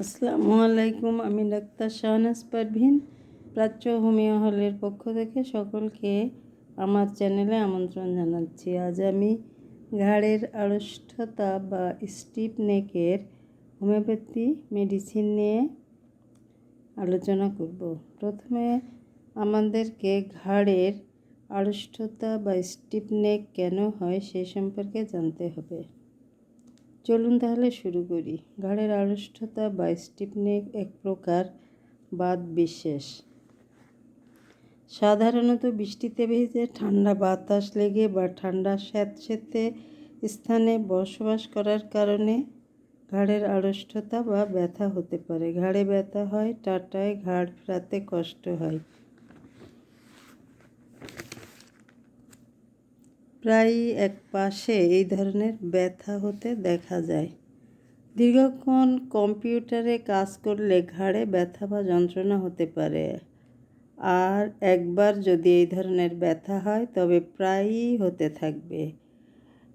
আসসালামু আলাইকুম আমি ডাক্তার শাহনাজ পারভিন, প্রাচ্য হোমিও হলের পক্ষ থেকে সকলকে আমার চ্যানেলে আমন্ত্রণ জানাচ্ছি। আজ আমি ঘাড়ের আড়ষ্ঠতা বা স্টিপ নেকের হোমিওপ্যাথি মেডিসিন নিয়ে আলোচনা করব। প্রথমে আমাদেরকে ঘাড়ের আড়ষ্ঠতা বা স্টিপ নেক কেন হয় সে সম্পর্কে জানতে হবে। চলুন তাহলে শুরু করি। ঘাড়ের আড়ষ্ঠতা বা স্টিপনেক এক প্রকার বাদ বিশেষ। সাধারণত বৃষ্টিতে ভেজে ঠান্ডা বাতাস লেগে বা ঠান্ডা স্যাঁতস্যাঁতে স্থানে বসবাস করার কারণে ঘাড়ের আড়ষ্ঠতা বা ব্যথা হতে পারে। ঘাড়ে ব্যথা হয়, টাটায় ঘাড় ফেরাতে কষ্ট হয়। প্রায়ই এক পাশে এই ধরনের ব্যথা হতে দেখা যায়। দীর্ঘক্ষণ কম্পিউটারে কাজ করলে ঘাড়ে ব্যথা বা যন্ত্রণা হতে পারে। আর একবার যদি এই ধরনের ব্যথা হয়, তবে প্রায়ই হতে থাকবে।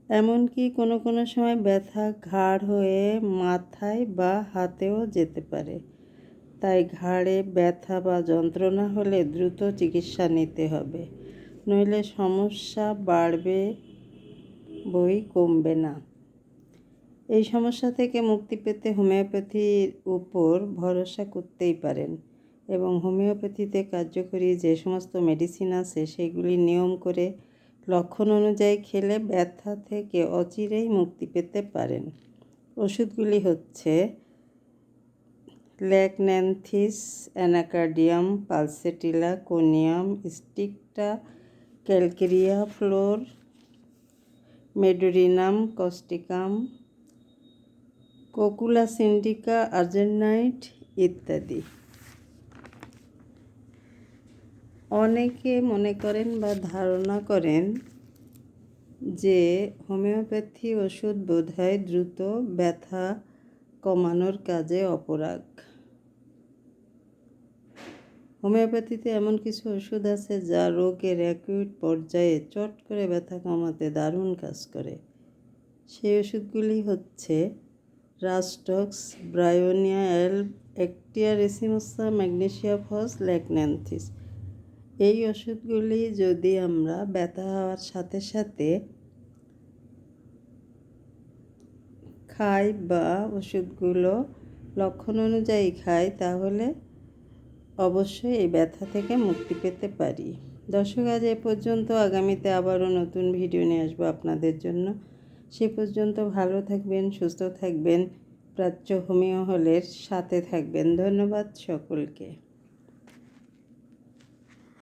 এমনকি কোনো কোনো সময় ব্যথা ঘাড় হয়ে মাথায় বা হাতেও যেতে পারে। তাই ঘাড়ে ব্যথা বা যন্ত্রণা হলে দ্রুত চিকিৎসা নিতে হবে। নইলে সমস্যা বাড়বে বই কমবে না। এই সমস্যা থেকে মুক্তি পেতে হোমিওপ্যাথির উপর ভরসা করতেই পারেন এবং হোমিওপ্যাথিতে কার্যকরী যে সমস্ত মেডিসিন আছে সেগুলি নিয়ম করে লক্ষণ অনুযায়ী খেলে ব্যথা থেকে অচিরেই মুক্তি পেতে পারেন। ওষুধগুলি হচ্ছে lachnanthes anacardium, pulsatilla, conium, sticta calcarea fluor, medorrhinum, causticum, cocculus indica, আর্জেনাইট ইত্যাদি। অনেকে মনে করেন বা ধারণা করেন যে হোমিওপ্যাথি ওষুধ বোধহয় দ্রুত ব্যথা কমানোর কাজে অপরাগ। হোমিওপ্যাথিতে এমন কিছু ওষুধ আছে যা রোগের অ্যাকিউট পর্যায়ে চট করে ব্যথা কমাতে দারুণ কাজ করে। সেই ওষুধগুলি হচ্ছে রাস্টক্স, ব্রায়োনিয়া এল অ্যাক্টিয়া, রেসিমোসা ম্যাগনেশিয়া ফস ল্যাকন্যান্থিস এই ওষুধগুলি যদি আমরা ব্যথা হওয়ার সাথে সাথে খাই বা ওষুধগুলো লক্ষণ অনুযায়ী খাই, তাহলে অবশ্যই এই ব্যথা থেকে মুক্তি পেতে পারি। দর্শক, আজ এ পর্যন্ত আগামীতে আবারও নতুন ভিডিও নিয়ে আসব আপনাদের জন্য। সে পর্যন্ত ভালো থাকবেন, সুস্থ থাকবেন, প্রাচ্য হোমিও হলের সাথে থাকবেন। ধন্যবাদ সকলকে।